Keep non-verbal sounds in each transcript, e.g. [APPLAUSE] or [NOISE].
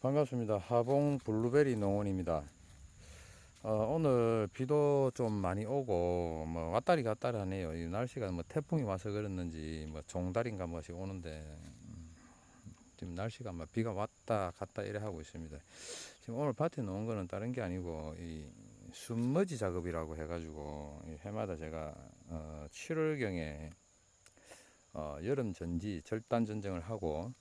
반갑습니다. 하봉 블루베리 농원입니다. 어, 오늘 비도 좀 많이 오고 뭐 왔다리 갔다리 하네요. 이 날씨가 뭐 태풍이 와서 그랬는지 뭐 종달인가 뭐시 오는데 음, 지금 날씨가 막 비가 왔다 갔다 이래 하고 있습니다. 지금 오늘 밭에 놓은 거는 다른 게 아니고 이 순머지 작업이라고 해가지고 이 해마다 제가 어, 7월경에 어, 여름 전지 절단 전쟁을 하고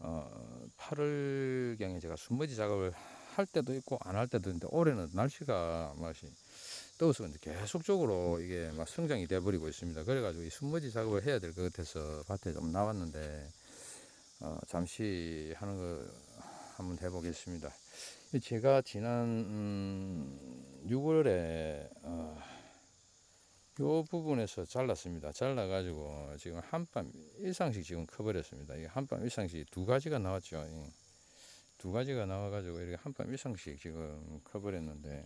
어, 8월 경에 제가 순머지 작업을 할 때도 있고 안 할 때도 있는데 올해는 날씨가 맛이 더워서 계속적으로 이게 막 성장이 돼 버리고 있습니다. 그래가지고 이 순머지 작업을 해야 될 것 같아서 밭에 좀 나왔는데 어, 잠시 하는 거 한번 해보겠습니다. 이 제가 지난 음, 6월에 어, 요 부분에서 잘랐습니다. 잘라가지고 지금 한밤 일상씩 지금 커버렸습니다. 이 한밤 일상씩 두 가지가 나왔죠. 이두 가지가 나와가지고 이렇게 한밤 일상씩 지금 커버렸는데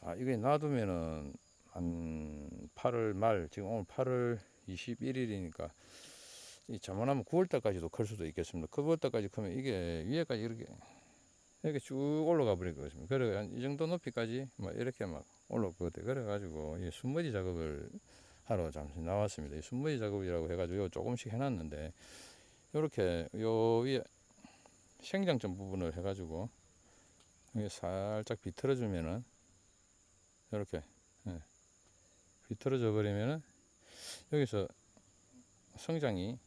아 이게 놔두면은 한 8월 말 지금 오늘 8월 21일이니까 이 잘못하면 9월 달까지도 클 수도 있겠습니다. 9월 달까지 크면 이게 위에까지 이렇게 이렇게 쭉 올라가 버릴 것입니다. 그래 한 이 정도 높이까지 막 이렇게 막 올라올 것 같아요. 그래가지고 이 순머지 작업을 하러 잠시 나왔습니다. 이 순머지 작업이라고 해가지고 요 조금씩 해놨는데 요렇게 요 위에 생장점 부분을 해가지고 살짝 비틀어 주면은 이렇게 예. 비틀어져 버리면은 여기서 성장이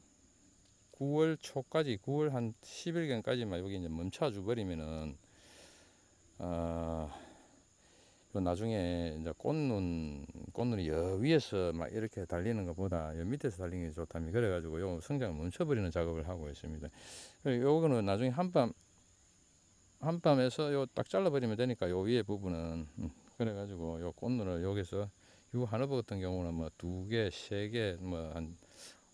9월 초까지 9월 한 10일경까지만 여기 이제 멈춰줘 버리면은 아요 나중에 이제 꽃눈 꽃눈이 여 위에서 막 이렇게 달리는 것보다 여 밑에서 달리는 게 좋다면 그래가지고 요 성장을 멈춰버리는 작업을 하고 있습니다. 요거는 나중에 한밤 한밤에서 요 딱 잘라버리면 되니까 요 위에 부분은 음, 그래가지고 요 꽃눈을 여기서 요 하나버 같은 경우는 뭐 두 개, 세 개, 뭐한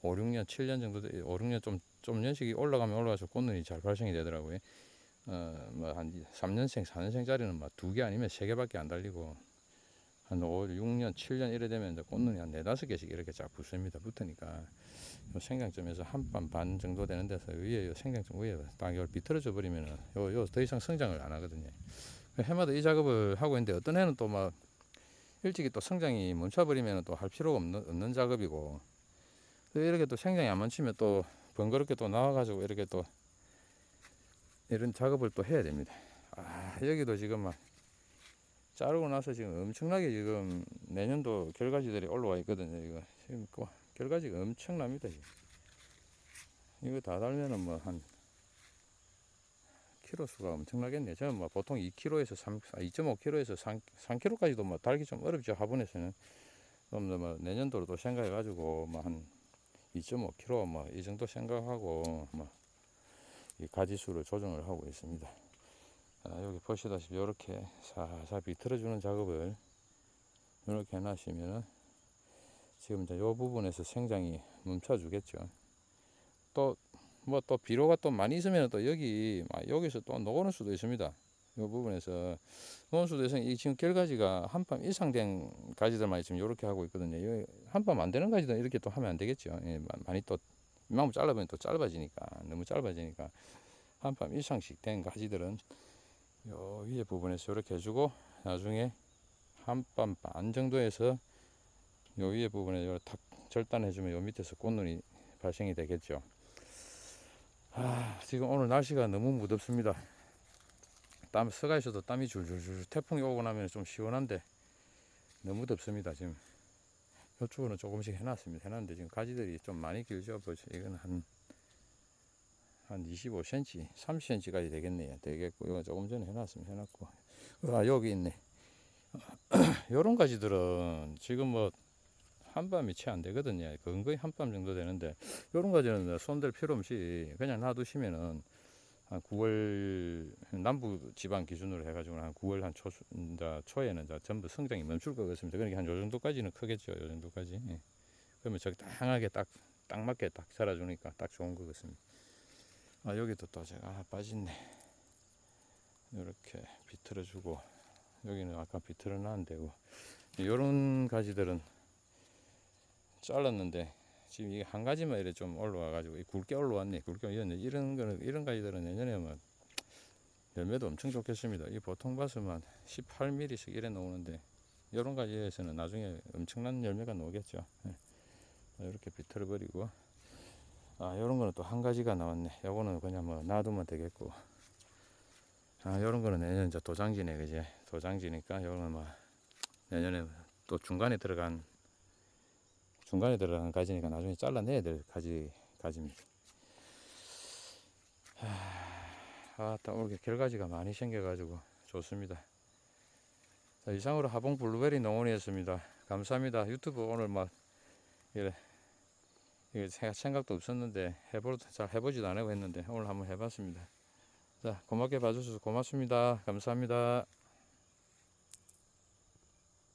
5, 6년, 7년 정도, 돼- 5, 6년 좀, 좀 연식이 올라가면 올라가서 꽃눈이 잘 발생이 되더라고요. 어, 뭐 한 3년생, 4년생짜리는 막 두 개 아니면 세 개밖에 안 달리고 한 5, 6년, 7년 이래 되면 이제 꽃눈이 한 네다섯 개씩 이렇게 쫙 붙습니다. 붙으니까 요 생장점에서 한밤반 정도 되는 데서 위에 요 생장점 위에 딱 이걸 비틀어져 버리면은 요, 요 더 이상 성장을 안 하거든요. 그 해마다 이 작업을 하고 있는데 어떤 해는 또 막 일찍이 또 성장이 멈춰버리면 또 할 필요가 없는, 없는 작업이고 또 이렇게 또 생장이 안 멈추면 또 번거롭게 또 나와가지고 이렇게 또 이런 작업을 또 해야 됩니다. 아 여기도 지금 막 자르고 나서 지금 엄청나게 지금 내년도 결과지들이 올라와 있거든요. 이거 지금 그 결과지가 엄청납니다. 지금. 이거 다 달면은 뭐 한 키로 수가 엄청나겠네요. 저는 뭐 보통 2kg에서 3, 2.5kg에서 3, 3kg까지도 뭐 달기 좀 어렵죠. 화분에서는. 그럼 뭐 내년도로 또 생각해가지고 뭐한 2.5kg 뭐 이 정도 생각하고 뭐 이 가지수를 조정을 하고 있습니다. 아, 여기 보시다시피 이렇게 살살 비틀어주는 작업을 이렇게 해놨으면은 지금 이제 이 부분에서 생장이 멈춰주겠죠. 또 뭐또 비료가 또 많이 있으면 또 여기 막 여기서 또 녹을 수도 있습니다. 이 부분에서 수도 있으니 이 지금 결가지가 한밤 이상 된 가지들만 지금 이렇게 하고 있거든요. 한밤 안 되는 가지들 이렇게 또 하면 안 되겠죠. 예, 마- 많이 또 이만큼 잘라보면 또 짧아지니까 너무 짧아지니까 한밤 이상씩 된 가지들은 요 위에 부분에서 이렇게 해주고 나중에 한밤 반 정도에서 요 위에 부분에 요탁 절단해주면 요 밑에서 꽃눈이 발생이 되겠죠. 아, 지금 오늘 날씨가 너무 무덥습니다. 땀 서가 있어도 땀이 줄줄줄 태풍이 오고 나면 좀 시원한데 너무 덥습니다 지금. 이쪽으로는 조금씩 해놨습니다. 해놨는데 지금 가지들이 좀 많이 길죠. 벌써 이건 한, 한 25cm, 30cm까지 되겠네요. 되겠고, 이거 조금 전에 해놨으면 해놨고. 아, 여기 있네. [CLEARS THROAT] 요런 가지들은 지금 뭐 한밤이 채 안 되거든요. 근거의 한밤 정도 되는데, 요런 가지는 손댈 필요 없이 그냥 놔두시면은 한 9월 남부 지방 기준으로 해가지고 한 9월 한 초, 초에는 전부 성장이 멈출 것 같습니다. 그러니까 한 요 정도까지는 크겠죠. 요 정도까지. 예. 그러면 땅하게 딱, 딱 맞게 딱 자라주니까 딱 좋은 것 같습니다. 아, 여기도 또 제가 아, 빠졌네. 이렇게 비틀어주고, 여기는 아까 비틀어 놨는 데고, 요런 가지들은 잘랐는데, 지금 이게 한 가지만 이래 좀 올라와가지고 이 굵게 올라왔네. 굵게 이런 이런 거는 이런 가지들은 내년에 뭐 열매도 엄청 좋겠습니다. 이 보통 밭은 18mm씩 이래 나오는데 이런 가지에서는 나중에 엄청난 열매가 나오겠죠. 예. 이렇게 비틀어 버리고 아 이런 거는 또 한 가지가 나왔네. 요거는 그냥 뭐 놔두면 되겠고 아 이런 거는 내년 이제 도장지네 그제 도장지니까 요거는 뭐 내년에 또 중간에 들어간 중간에 들어간 가지니까 나중에 잘라내야 될 가지 가지입니다. 아따 오늘 결가지가 많이 생겨가지고 좋습니다. 자, 이상으로 하봉 블루베리 농원이었습니다. 감사합니다. 유튜브 오늘 막 이래 이게 생각- 생각도 없었는데 해볼 잘 해보지도 않고 했는데 오늘 한번 해봤습니다. 자 고맙게 봐주셔서 고맙습니다. 감사합니다.